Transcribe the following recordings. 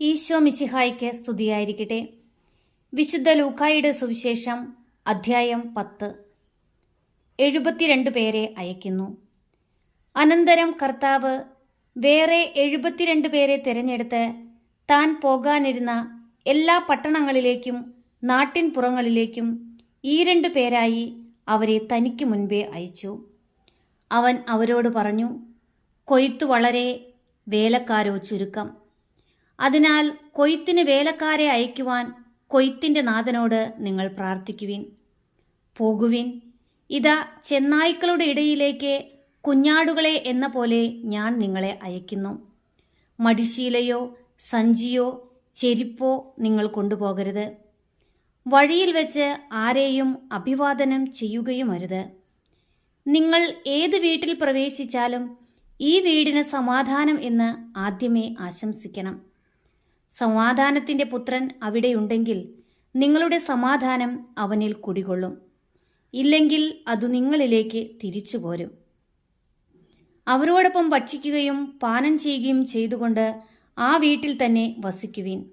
ഈശോ മിശിഹായ്ക്ക് സ്തുതിയായിരിക്കട്ടെ. വിശുദ്ധ ലൂക്കായുടെ സുവിശേഷം അധ്യായം പത്ത്. എഴുപത്തിരണ്ട് പേരെ അയക്കുന്നു. അനന്തരം കർത്താവ് വേറെ എഴുപത്തിരണ്ട് പേരെ തിരഞ്ഞെടുത്ത് താൻ പോകാനിരുന്ന എല്ലാ പട്ടണങ്ങളിലേക്കും നാട്ടിൻ പുറങ്ങളിലേക്കും ഈ രണ്ട് പേരായി അവരെ തനിക്ക് മുൻപേ അയച്ചു. അവൻ അവരോട് പറഞ്ഞു കൊയ്ത്തു വളരെ വേലക്കാരോ ചുരുക്കം. അതിനാൽ കൊയ്ത്തിന് വേലക്കാരെ അയക്കുവാൻ കൊയ്ത്തിന്റെ നാഥനോട് നിങ്ങൾ പ്രാർത്ഥിക്കുവിൻ. പോകുവിൻ. ഇതാ ചെന്നായ്ക്കളുടെ ഇടയിലേക്ക് കുഞ്ഞാടുകളെ എന്ന പോലെ ഞാൻ നിങ്ങളെ അയക്കുന്നു. മടിശീലയോ സഞ്ചിയോ ചെരിപ്പോ നിങ്ങൾ കൊണ്ടുപോകരുത്. വഴിയിൽ വെച്ച് ആരെയും അഭിവാദനം ചെയ്യുകയുമരുത്. നിങ്ങൾ ഏത് വീട്ടിൽ പ്രവേശിച്ചാലും ഈ വീടിന് സമാധാനം എന്ന് ആദ്യമേ ആശംസിക്കണം. സമാധാനത്തിന്റെ പുത്രൻ അവിടെയുണ്ടെങ്കിൽ നിങ്ങളുടെ സമാധാനം അവനിൽ കുടികൊള്ളും. ഇല്ലെങ്കിൽ അത് നിങ്ങളിലേക്ക് തിരിച്ചു പോരും അവരോടൊപ്പം ഭക്ഷിക്കുകയും പാനം ചെയ്യുകയും ചെയ്തുകൊണ്ട് ആ വീട്ടിൽ തന്നെ വസിക്കുവിൻ.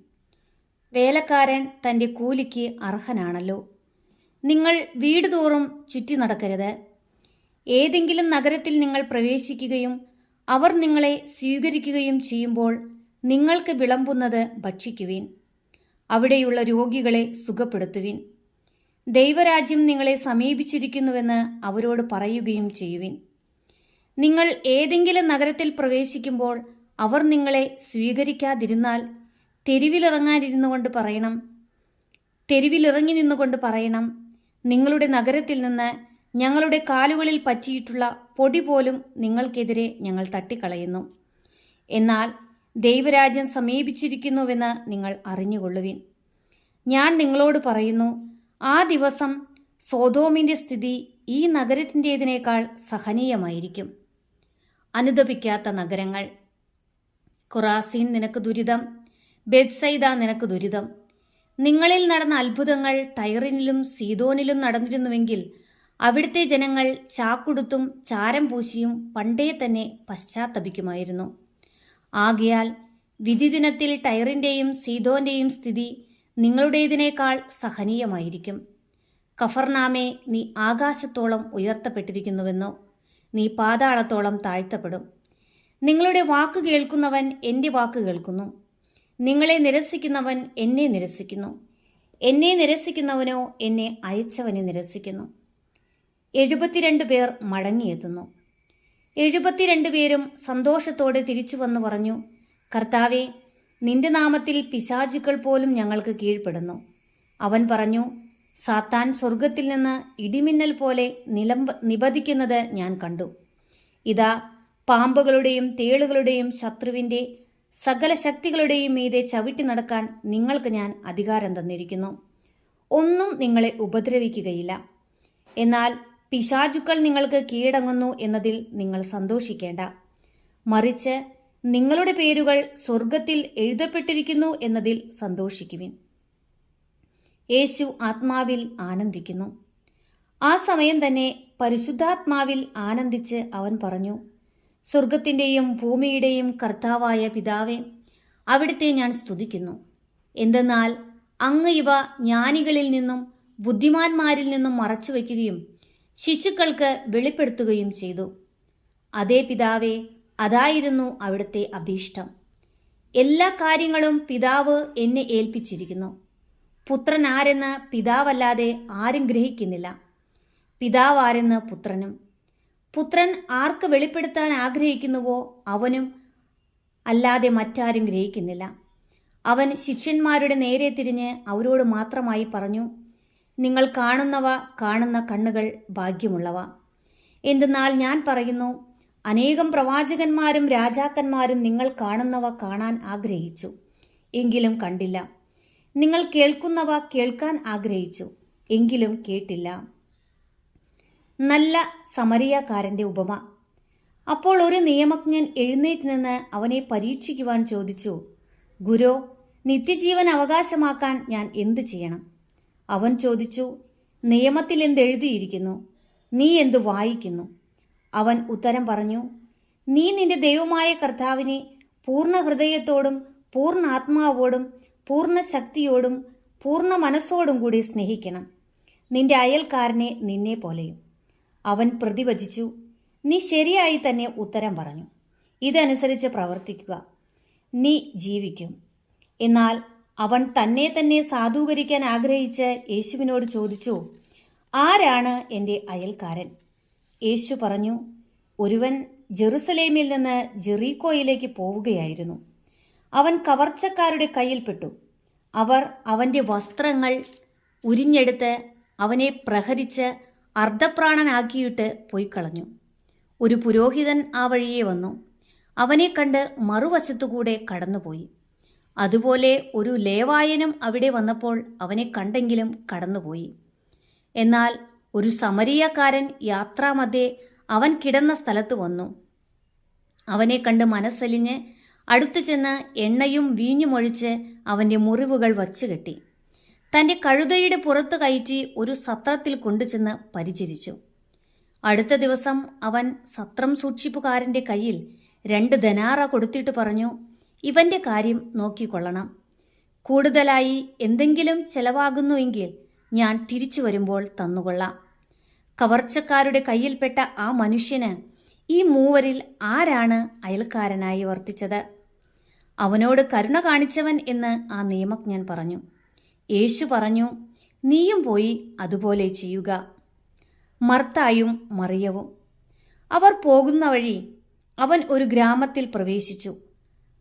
വേലക്കാരൻ തന്റെ കൂലിക്ക് അർഹനാണല്ലോ. നിങ്ങൾ വീട് തോറും ചുറ്റി നടക്കരുത്. ഏതെങ്കിലും നഗരത്തിൽ നിങ്ങൾ പ്രവേശിക്കുകയും അവർ നിങ്ങളെ സ്വീകരിക്കുകയും ചെയ്യുമ്പോൾ നിങ്ങൾക്ക് വിളമ്പുന്നത് ഭക്ഷിക്കുവിൻ. അവിടെയുള്ള രോഗികളെ സുഖപ്പെടുത്തുവിൻ. ദൈവരാജ്യം നിങ്ങളെ സമീപിച്ചിരിക്കുന്നുവെന്ന് അവരോട് പറയുകയും ചെയ്യുവിൻ. നിങ്ങൾ ഏതെങ്കിലും നഗരത്തിൽ പ്രവേശിക്കുമ്പോൾ അവർ നിങ്ങളെ സ്വീകരിക്കാതിരുന്നാൽ തെരുവിലിറങ്ങാനിരുന്നു കൊണ്ട് പറയണം. തെരുവിലിറങ്ങി നിന്നുകൊണ്ട് പറയണം. നിങ്ങളുടെ നഗരത്തിൽ നിന്ന് ഞങ്ങളുടെ കാലുകളിൽ പറ്റിയിട്ടുള്ള പൊടി പോലും നിങ്ങൾക്കെതിരെ ഞങ്ങൾ തട്ടിക്കളയുന്നു. എന്നാൽ ദൈവരാജ്യം സമീപിച്ചിരിക്കുന്നുവെന്ന് നിങ്ങൾ അറിഞ്ഞുകൊള്ളുവിൻ. ഞാൻ നിങ്ങളോട് പറയുന്നു ആ ദിവസം സോതോമിന്റെ സ്ഥിതി ഈ നഗരത്തിന്റേതിനേക്കാൾ സഹനീയമായിരിക്കും. അനുദപിക്കാത്ത നഗരങ്ങൾ. ഖുറാസീൻ നിനക്ക് ദുരിതം. ബെദ്സൈദ നിനക്ക് ദുരിതം. നിങ്ങളിൽ നടന്ന അത്ഭുതങ്ങൾ ടൈറിനിലും സീതോനിലും നടന്നിരുന്നുവെങ്കിൽ അവിടുത്തെ ജനങ്ങൾ ചാക്കുടുത്തും ചാരം പൂശിയും പണ്ടേ തന്നെ പശ്ചാത്തപിക്കുമായിരുന്നു. ആകയാൽ വിധിദിനത്തിൽ ടൈറിന്റെയും സീതോന്റെയും സ്ഥിതി നിങ്ങളുടേതിനേക്കാൾ സഹനീയമായിരിക്കും. കഫർനാമേ നീ ആകാശത്തോളം ഉയർത്തപ്പെട്ടിരിക്കുന്നുവെന്നോ നീ പാതാളത്തോളം താഴ്ത്തപ്പെടും. നിങ്ങളുടെ വാക്ക് കേൾക്കുന്നവൻ എന്റെ വാക്ക് കേൾക്കുന്നു. നിങ്ങളെ നിരസിക്കുന്നവൻ എന്നെ നിരസിക്കുന്നു. എന്നെ നിരസിക്കുന്നവനോ എന്നെ അയച്ചവനെ നിരസിക്കുന്നു. എഴുപത്തിരണ്ട് പേർ മടങ്ങിയെത്തുന്നു. എഴുപത്തിരണ്ട് പേരും സന്തോഷത്തോടെ തിരിച്ചു വന്നു പറഞ്ഞു കർത്താവെ നിന്റെ നാമത്തിൽ പിശാചുക്കൾ പോലും ഞങ്ങൾക്ക് കീഴ്പ്പെടുന്നു. അവൻ പറഞ്ഞു സാത്താൻ സ്വർഗത്തിൽ നിന്ന് ഇടിമിന്നൽ പോലെ നിലമ്പ നിബദിക്കുന്നത് ഞാൻ കണ്ടു. ഇതാ പാമ്പുകളുടെയും തേളുകളുടെയും ശത്രുവിന്റെ സകല ശക്തികളുടെയും മീതെ ചവിട്ടി നടക്കാൻ നിങ്ങൾക്ക് ഞാൻ അധികാരം തന്നിരിക്കുന്നു. ഒന്നും നിങ്ങളെ ഉപദ്രവിക്കുകയില്ല. എന്നാൽ പിശാചുക്കൾ നിങ്ങൾക്ക് കീഴടങ്ങുന്നു എന്നതിൽ നിങ്ങൾ സന്തോഷിക്കേണ്ട. മറിച്ച് നിങ്ങളുടെ പേരുകൾ സ്വർഗത്തിൽ എഴുതപ്പെട്ടിരിക്കുന്നു എന്നതിൽ സന്തോഷിക്കുവിൻ. യേശു ആത്മാവിൽ ആനന്ദിക്കുന്നു. ആ സമയം തന്നെ പരിശുദ്ധാത്മാവിൽ ആനന്ദിച്ച് അവൻ പറഞ്ഞു സ്വർഗത്തിന്റെയും ഭൂമിയുടെയും കർത്താവായ പിതാവേ അവിടുത്തെ ഞാൻ സ്തുതിക്കുന്നു. എന്തെന്നാൽ അങ്ങ് ഇവ ജ്ഞാനികളിൽ നിന്നും ബുദ്ധിമാന്മാരിൽ നിന്നും മറച്ചു മറച്ചുവെക്കുകയും ശിശുക്കൾക്ക് വെളിപ്പെടുത്തുകയും ചെയ്തു. അതേ പിതാവേ അതായിരുന്നു അവിടുത്തെ അഭീഷ്ടം. എല്ലാ കാര്യങ്ങളും പിതാവ് എന്നെ ഏൽപ്പിച്ചിരിക്കുന്നു. പുത്രൻ ആരെന്ന് പിതാവല്ലാതെ ആരും ഗ്രഹിക്കുന്നില്ല. പിതാവ് ആരെന്ന് പുത്രനും. പുത്രൻ ആർക്ക് വെളിപ്പെടുത്താൻ ആഗ്രഹിക്കുന്നുവോ അവനും അല്ലാതെ മറ്റാരും ഗ്രഹിക്കുന്നില്ല. അവൻ ശിഷ്യന്മാരുടെ നേരെ തിരിഞ്ഞ് അവരോട് മാത്രമായി പറഞ്ഞു നിങ്ങൾ കാണുന്നവ കാണുന്ന കണ്ണുകൾ ഭാഗ്യമുള്ളവ. എന്തെന്നാൽ ഞാൻ പറയുന്നു അനേകം പ്രവാചകന്മാരും രാജാക്കന്മാരും നിങ്ങൾ കാണുന്നവ കാണാൻ ആഗ്രഹിച്ചു എങ്കിലും കണ്ടില്ല. നിങ്ങൾ കേൾക്കുന്നവ കേൾക്കാൻ ആഗ്രഹിച്ചു എങ്കിലും കേട്ടില്ല. നല്ല സമരിയാക്കാരന്റെ ഉപമ. അപ്പോൾ ഒരു നിയമജ്ഞൻ എഴുന്നേറ്റ് നിന്ന് അവനെ പരീക്ഷിക്കുവാൻ ചോദിച്ചു ഗുരു നിത്യജീവൻ അവകാശമാക്കാൻ ഞാൻ എന്തു ചെയ്യണം? അവൻ ചോദിച്ചു നിയമത്തിൽ എന്തെഴുതിയിരിക്കുന്നു നീ എന്തു വായിക്കുന്നു? അവൻ ഉത്തരം പറഞ്ഞു നീ നിന്റെ ദൈവമായ കർത്താവിനെ പൂർണ ഹൃദയത്തോടും പൂർണ ആത്മാവോടും പൂർണ ശക്തിയോടും പൂർണ മനസ്സോടും കൂടി സ്നേഹിക്കണം. നിന്റെ അയൽക്കാരനെ നിന്നെ പോലെയും. അവൻ പ്രതിവചിച്ചു നീ ശരിയായി തന്നെ ഉത്തരം പറഞ്ഞു. ഇതനുസരിച്ച് പ്രവർത്തിക്കുക. നീ ജീവിക്കും. എന്നാൽ അവൻ തന്നെ തന്നെ സാധൂകരിക്കാൻ ആഗ്രഹിച്ച് യേശുവിനോട് ചോദിച്ചു ആരാണ് എന്റെ അയൽക്കാരൻ? യേശു പറഞ്ഞു ഒരുവൻ ജെറുസലേമിൽ നിന്ന് ജെറീക്കോയിലേക്ക് പോവുകയായിരുന്നു. അവൻ കവർച്ചക്കാരുടെ കയ്യിൽപ്പെട്ടു അവർ അവന്റെ വസ്ത്രങ്ങൾ ഉരിഞ്ഞെടുത്ത് അവനെ പ്രഹരിച്ച് അർദ്ധപ്രാണനാക്കിയിട്ട് പോയി കളഞ്ഞു ഒരു പുരോഹിതൻ ആ വഴിയെ വന്നു. അവനെ കണ്ട് മറുവശത്തുകൂടെ കടന്നുപോയി. അതുപോലെ ഒരു ലേവായനും അവിടെ വന്നപ്പോൾ അവനെ കണ്ടെങ്കിലും കടന്നുപോയി. എന്നാൽ ഒരു സമരീയക്കാരൻ യാത്രാമധ്യേ അവൻ കിടന്ന സ്ഥലത്ത് വന്നു. അവനെ കണ്ട് മനസ്സലിഞ്ഞ് അടുത്തു ചെന്ന് എണ്ണയും വീഞ്ഞുമൊഴിച്ച് അവന്റെ മുറിവുകൾ വച്ചുകെട്ടി തന്റെ കഴുതയുടെ പുറത്ത് കയറ്റി ഒരു സത്രത്തിൽ കൊണ്ടുചെന്ന് പരിചരിച്ചു. അടുത്ത ദിവസം അവൻ സത്രം സൂക്ഷിപ്പുകാരന്റെ കയ്യിൽ രണ്ട് ധനാറ കൊടുത്തിട്ട് പറഞ്ഞു ഇവന്റെ കാര്യം നോക്കിക്കൊള്ളണം. കൂടുതലായി എന്തെങ്കിലും ചെലവാകുന്നുവെങ്കിൽ ഞാൻ തിരിച്ചു വരുമ്പോൾ തന്നുകൊള്ളാം. കവർച്ചക്കാരുടെ കയ്യിൽപ്പെട്ട ആ മനുഷ്യന് ഈ മൂവരിൽ ആരാണ് അയൽക്കാരനായി വർത്തിച്ചത്? അവനോട് കരുണ കാണിച്ചവൻ എന്ന് ആ നിയമജ്ഞൻ പറഞ്ഞു. യേശു പറഞ്ഞു നീയും പോയി അതുപോലെ ചെയ്യുക. മർത്തായും മറിയവും. അവർ പോകുന്ന വഴി അവൻ ഒരു ഗ്രാമത്തിൽ പ്രവേശിച്ചു.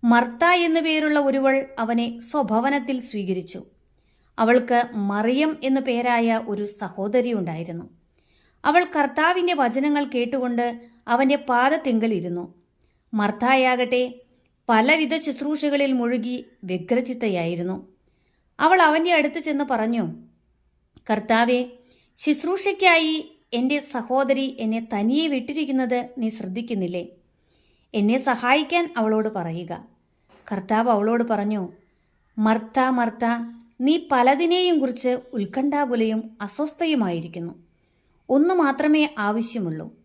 മർത്ത എന്നു പേരുള്ള ഒരുവൾ അവനെ സ്വഭവനത്തിൽ സ്വീകരിച്ചു. അവൾക്ക് മറിയം എന്നു പേരായ ഒരു സഹോദരി ഉണ്ടായിരുന്നു. അവൾ കർത്താവിന്റെ വചനങ്ങൾ കേട്ടുകൊണ്ട് അവന്റെ പാദത്തിങ്കൽ ഇരുന്നു മർത്തായാകട്ടെ പലവിധ ശുശ്രൂഷകളിൽ മുഴുകി വ്യഗ്രചിത്തയായിരുന്നു. അവൾ അവന്റെ അടുത്ത് ചെന്ന് പറഞ്ഞു കർത്താവെ ശുശ്രൂഷയ്ക്കായി എന്റെ സഹോദരി എന്നെ തനിയെ വിട്ടിരിക്കുന്നത് നീ ശ്രദ്ധിക്കുന്നില്ലേ? എന്നെ സഹായിക്കാൻ അവളോട് പറയുക. കർത്താവ് അവളോട് പറഞ്ഞു മർത്ത മർത്ത നീ പലതിനെയും കുറിച്ച് ഉത്കണ്ഠാകുലയും അസ്വസ്ഥയുമായിരിക്കുന്നു. ഒന്നു മാത്രമേ ആവശ്യമുള്ളൂ.